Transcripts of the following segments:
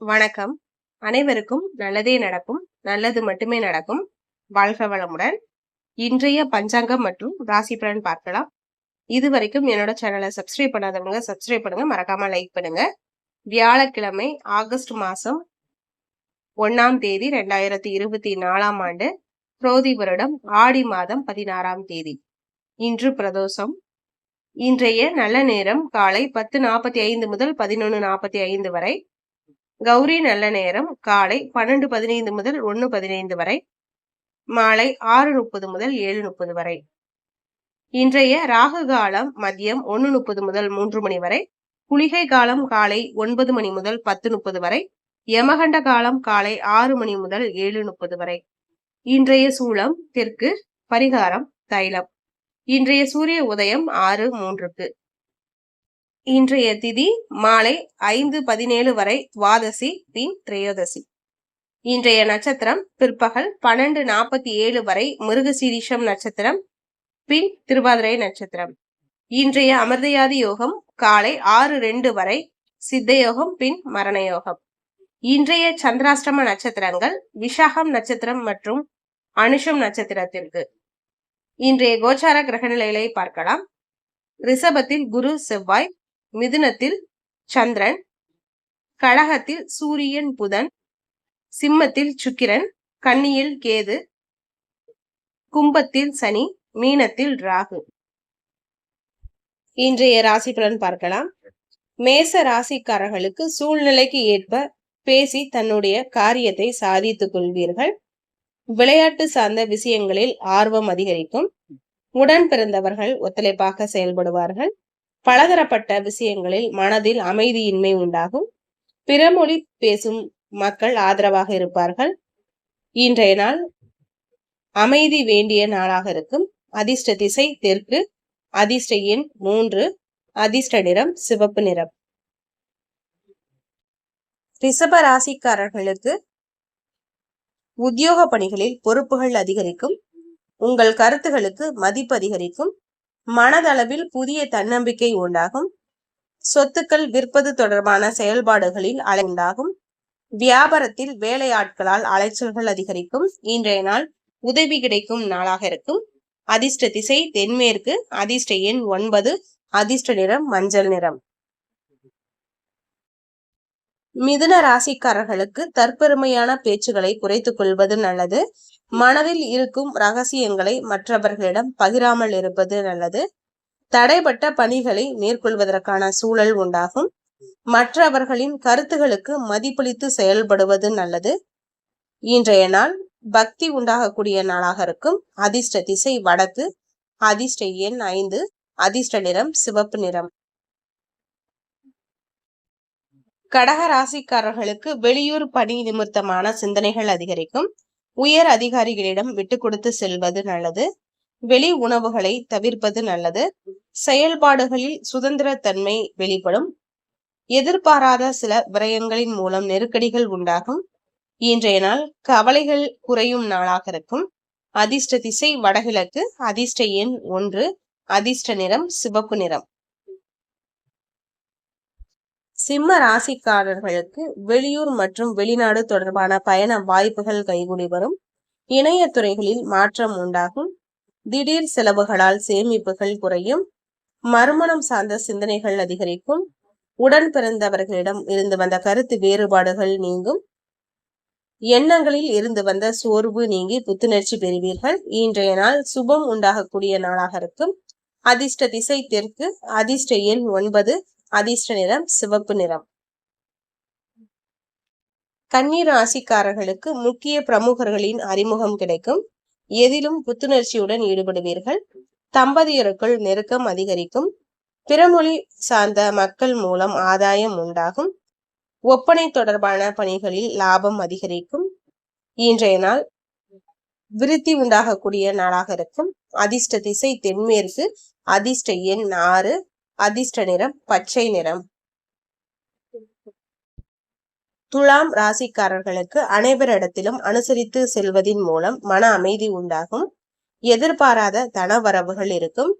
வணக்கம். அனைவருக்கும் நல்லதே நடக்கும். நல்லது மட்டுமே நடக்கும். வாழ்க வளமுடன். இன்றைய பஞ்சாங்கம் மற்றும் ராசி பலன் பார்க்கலாம். இது வரைக்கும் என்னோட சேனலை சப்ஸ்கிரைப் பண்ணாதவங்க சப்ஸ்கிரைப் பண்ணுங்க. மறக்காம லைக் பண்ணுங்க. வியாழக்கிழமை ஆகஸ்ட் மாசம் ஒன்னாம் தேதி ரெண்டாயிரத்தி இருபத்தி நாலாம் ஆண்டு புரோதி வருடம் ஆடி மாதம் பதினாறாம் தேதி. இன்று பிரதோஷம். இன்றைய நல்ல நேரம் காலை பத்து நாற்பத்தி ஐந்து முதல் பதினொன்று நாற்பத்தி ஐந்து வரை கௌரி நல்ல நேரம். காலை பன்னெண்டு பதினைந்து முதல் ஒன்று பதினைந்து வரை. மாலை ஆறு முப்பது முதல் ஏழு முப்பது வரை. இன்றைய ராகு காலம் மதியம் ஒன்று முப்பது முதல் மூன்று மணி வரை. குளிகை காலம் காலை ஒன்பது மணி முதல் பத்து முப்பது வரை. யமகண்ட காலம் காலை ஆறு மணி முதல் ஏழு முப்பது வரை. இன்றைய சூளம் தெற்கு பரிகாரம் தைலம். இன்றைய சூரிய உதயம் ஆறு மூன்றுக்கு. இன்றைய திதி மாலை ஐந்து பதினேழு வரை துவாதசி பின் திரையோதசி. இன்றைய நட்சத்திரம் பிற்பகல் பன்னெண்டு நாற்பத்தி ஏழு வரை மிருகசீரிஷம் நட்சத்திரம் பின் திருவாதிரை நட்சத்திரம். இன்றைய அமிர்தயாதி யோகம் காலை ஆறு ரெண்டு வரை சித்தயோகம் பின் மரண யோகம் இன்றைய சந்திராஷ்டம நட்சத்திரங்கள் விஷாகம் நட்சத்திரம் மற்றும் அனுஷம் நட்சத்திரத்திற்கு. இன்றைய கோச்சார கிரக நிலைகளை பார்க்கலாம். ரிஷபத்தில் குரு செவ்வாய் மிதுனத்தில் சந்திரன் கடகத்தில் சூரியன் புதன் சிம்மத்தில் சுக்கிரன் கன்னியில் கேது கும்பத்தில் சனி மீனத்தில் ராகு. இன்றைய ராசி பலன் பார்க்கலாம். மேச ராசிக்காரர்களுக்கு சூழ்நிலைக்கு ஏற்ப பேசி தன்னுடைய காரியத்தை சாதித்துக் கொள்வீர்கள். விளையாட்டு சார்ந்த விஷயங்களில் ஆர்வம் அதிகரிக்கும். உடன் பிறந்தவர்கள் ஒத்துழைப்பாக செயல்படுவார்கள். பலதரப்பட்ட விஷயங்களில் மனதில் அமைதியின்மை உண்டாகும். பிறமொழி பேசும் மக்கள் ஆதரவாக இருப்பார்கள். இன்றைய நாள் அமைதி வேண்டிய நாளாக இருக்கும். அதிர்ஷ்ட திசை தெற்கு அதிர்ஷ்ட எண் மூன்று அதிர்ஷ்ட நிறம் சிவப்பு நிறம். ரிஷப ராசிக்காரர்களுக்கு உத்தியோக பணிகளில் பொறுப்புகள் அதிகரிக்கும். உங்கள் கருத்துகளுக்கு மதிப்பு அதிகரிக்கும். மனதளவில் புதிய தன்னம்பிக்கை உண்டாகும். சொத்துக்கள் விற்பது தொடர்பான செயல்பாடுகளில் உண்டாகும். வியாபாரத்தில் வேலையாட்களால் அலைச்சல்கள் அதிகரிக்கும். இன்றைய நாள் உதவி கிடைக்கும் நாளாக இருக்கும். அதிர்ஷ்ட திசை தென்மேற்கு அதிர்ஷ்ட எண் ஒன்பது அதிர்ஷ்ட நிறம் மஞ்சள் நிறம். மிதுன ராசிக்காரர்களுக்கு தற்பெருமையான பேச்சுகளை குறைத்துக் கொள்வது நல்லது. மனதில் இருக்கும் ரகசியங்களை மற்றவர்களிடம் பகிராமல் இருப்பது நல்லது. தடைப்பட்ட பணிகளை மேற்கொள்வதற்கான சூழல் உண்டாகும். மற்றவர்களின் கருத்துகளுக்கு மதிப்பளித்து செயல்படுவது நல்லது. இன்றைய நாள் பக்தி உண்டாகக்கூடிய நாளாக இருக்கும். அதிர்ஷ்ட திசை வடக்கு. அதிர்ஷ்ட எண் ஐந்து. அதிர்ஷ்ட நிறம் சிவப்பு நிறம். கடக ராசிக்காரர்களுக்கு வெளியூர் பணி நிமித்தமான சிந்தனைகள் அதிகரிக்கும். உயர் அதிகாரிகளிடம் விட்டு கொடுத்து செல்வது நல்லது. வெளி உணவுகளை தவிர்ப்பது நல்லது. செயல்பாடுகளில் சுதந்திரத்தன்மை வெளிப்படும். எதிர்பாராத சில விரயங்களின் மூலம் நெருக்கடிகள் உண்டாகும். இன்றைய நாள் கவலைகள் குறையும் நாளாக இருக்கும். அதிர்ஷ்ட திசை வடகிழக்கு அதிர்ஷ்ட எண் ஒன்று அதிர்ஷ்ட நிறம் சிவப்பு நிறம். சிம்ம ராசிக்காரர்களுக்கு வெளியூர் மற்றும் வெளிநாடு தொடர்பான பயண வாய்ப்புகள் கைகூடி வரும். இணைய துறைகளில் மாற்றம் உண்டாகும். திடீர் செலவுகளால் சேமிப்புகள் குறையும். மறுமணம் சார்ந்த சிந்தனைகள் அதிகரிக்கும். உடன் பிறந்தவர்களிடம் இருந்து வந்த கருத்து வேறுபாடுகள் நீங்கும். எண்ணங்களில் இருந்து வந்த சோர்வு நீங்கி புத்துணர்ச்சி பெறுவீர்கள். இன்றைய நாள் சுபம் உண்டாகக்கூடிய நாளாக இருக்கும். அதிர்ஷ்ட திசை தெற்கு அதிர்ஷ்ட எண் ஒன்பது. அதிர்ஷ்ட நிறம் சிவப்பு நிறம். கண்ணீர் ராசிக்காரர்களுக்கு முக்கிய பிரமுகர்களின் அறிமுகம் கிடைக்கும். எதிலும் புத்துணர்ச்சியுடன் ஈடுபடுவீர்கள். தம்பதியருக்குள் நெருக்கம் அதிகரிக்கும். பிறமொழி சார்ந்த மக்கள் மூலம் ஆதாயம் உண்டாகும். ஒப்பனை தொடர்பான பணிகளில் லாபம் அதிகரிக்கும். இன்றைய நாள் விருத்தி உண்டாகக்கூடிய நாளாக இருக்கும். அதிர்ஷ்ட திசை தென்மேற்கு அதிர்ஷ்ட எண் ஆறு. அதிர்ஷ்ட நிறம் பச்சை நிறம். துலாம் ராசிக்காரர்களுக்கு அனைவரிடத்திலும் அனுசரித்து செல்வதின் மூலம் மன அமைதி உண்டாகும். எதிர்பாராத தனவரவுகள் இருக்கும்.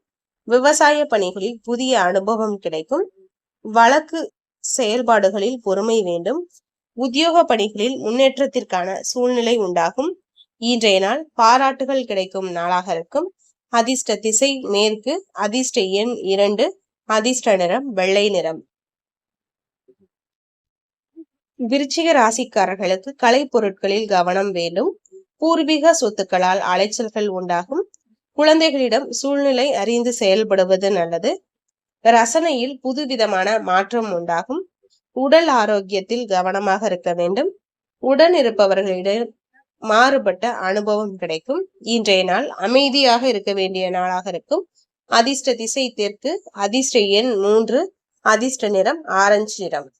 விவசாய பணிகளில் புதிய அனுபவம் கிடைக்கும். வழக்கு செயல்பாடுகளில் பொறுமை வேண்டும். உத்தியோக பணிகளில் முன்னேற்றத்திற்கான சூழ்நிலை உண்டாகும். இன்றைய நாள் பாராட்டுகள் கிடைக்கும் நாளாக இருக்கும். அதிர்ஷ்ட திசை மேற்கு அதிர்ஷ்ட எண் இரண்டு. அதிர்ஷ்ட நிறம் வெள்ளை நிறம். விருச்சிக ராசிக்காரர்களுக்கு கலை பொருட்களில் கவனம் வேண்டும். பூர்வீக சொத்துக்களால் அலைச்சல்கள் உண்டாகும். குழந்தைகளிடம் சூழ்நிலை அறிந்து செயல்படுவது நல்லது. ரசனையில் புதுவிதமான மாற்றம் உண்டாகும். உடல் ஆரோக்கியத்தில் கவனமாக இருக்க வேண்டும். உடன் இருப்பவர்களிடம் மாறுபட்ட அனுபவம் கிடைக்கும். இன்றைய நாள் அமைதியாக இருக்க வேண்டிய நாளாக இருக்கும். அதிர்ஷ்ட திசை தெற்கு அதிர்ஷ்ட எண் மூன்று அதிர்ஷ்ட நிறம் ஆரஞ்சு நிறம்.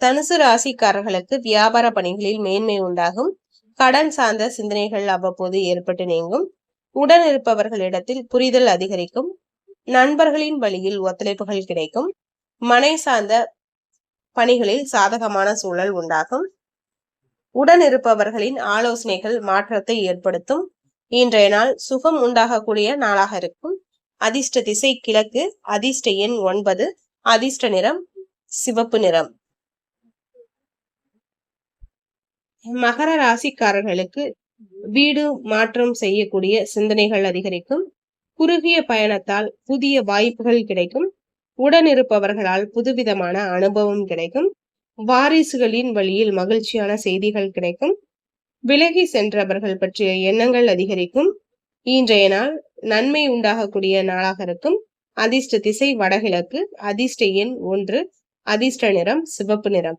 தனுசு ராசிக்காரர்களுக்கு வியாபார பணிகளில் மேன்மை உண்டாகும். கடன் சார்ந்த சிந்தனைகள் அவ்வப்போது ஏற்பட்டு நீங்கும். உடன் இருப்பவர்களிடத்தில் புரிதல் அதிகரிக்கும். நண்பர்களின் வழியில் ஒத்துழைப்புகள் கிடைக்கும். மனை சார்ந்த பணிகளில் சாதகமான சூழல் உண்டாகும். உடன் இருப்பவர்களின் ஆலோசனைகள் மாற்றத்தை ஏற்படுத்தும். இன்றைய நாள் சுகம் உண்டாகக்கூடிய நாளாக இருக்கும். அதிர்ஷ்ட திசை கிழக்கு அதிர்ஷ்ட எண் ஒன்பது அதிர்ஷ்ட நிறம் சிவப்பு நிறம். மகர ராசிக்காரர்களுக்கு வீடு மாற்றம் செய்யக்கூடிய சிந்தனைகள் அதிகரிக்கும். குறுகிய பயணத்தால் புதிய வாய்ப்புகள் கிடைக்கும். உடன் இருப்பவர்களால் புதுவிதமான அனுபவம் கிடைக்கும். வாரிசுகளின் வழியில் மகிழ்ச்சியான செய்திகள் கிடைக்கும். விலகி சென்றவர்கள் பற்றிய எண்ணங்கள் அதிகரிக்கும். இன்றைய நாள் நன்மை உண்டாகக்கூடிய நாளாக இருக்கும். அதிர்ஷ்ட திசை வடகிழக்கு அதிர்ஷ்ட எண் ஒன்று அதிர்ஷ்ட நிறம் சிவப்பு நிறம்.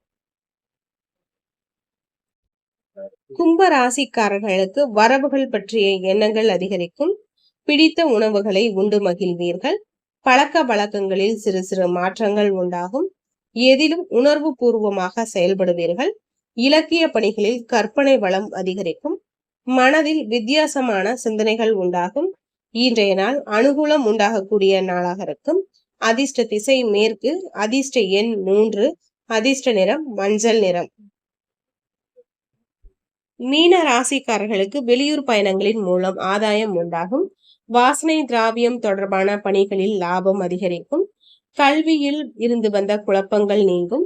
கும்ப ராசிக்காரர்களுக்கு வரவுகள் பற்றிய எண்ணங்கள் அதிகரிக்கும். பிடித்த உணவுகளை உண்டு மகிழ்வீர்கள். பழக்க வழக்கங்களில் சிறு சிறு மாற்றங்கள் உண்டாகும். எதிலும் உணர்வு பூர்வமாக செயல்படுவீர்கள். இலக்கிய பணிகளில் கற்பனை வளம் அதிகரிக்கும். மனதில் வித்தியாசமான சிந்தனைகள் உண்டாகும். இன்றைய நாள் அனுகூலம் உண்டாகக்கூடிய நாளாக இருக்கும். அதிர்ஷ்ட திசை மேற்கு அதிர்ஷ்ட எண் மூன்று அதிர்ஷ்ட நிறம் மஞ்சள் நிறம். மீன ராசிக்காரர்களுக்கு வெளியூர் பயணங்களின் மூலம் ஆதாயம் உண்டாகும். வாசனை திராவியம் தொடர்பான பணிகளில் லாபம் அதிகரிக்கும். கல்வியில் இருந்து வந்த குழப்பங்கள் நீங்கும்.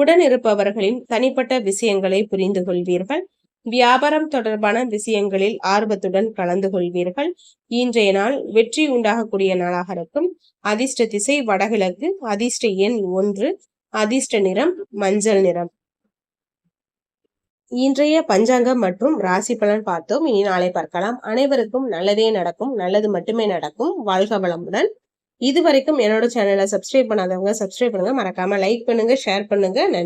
உடன் இருப்பவர்களின் தனிப்பட்ட விஷயங்களை புரிந்து கொள்வீர்கள் வியாபாரம் தொடர்பான விஷயங்களில் ஆர்வத்துடன் கலந்து கொள்வீர்கள். இன்றைய நாள் வெற்றி உண்டாகக்கூடிய நாளாக இருக்கும். அதிர்ஷ்ட திசை வடகிழக்கு அதிர்ஷ்ட எண் ஒன்று அதிர்ஷ்ட நிறம் மஞ்சள் நிறம். இன்றைய பஞ்சாங்கம் மற்றும் ராசி பலன் பார்த்தோம். இனி நாளை பார்க்கலாம். அனைவருக்கும் நல்லதே நடக்கும் நல்லது மட்டுமே நடக்கும். வாழ்க வளமுடன். இது வரைக்கும் என்னோட சேனலை சப்ஸ்கிரைப் பண்ணாதவங்க சப்ஸ்கிரைப் பண்ணுங்க. மறக்காம லைக் பண்ணுங்க ஷேர் பண்ணுங்க. நன்றி.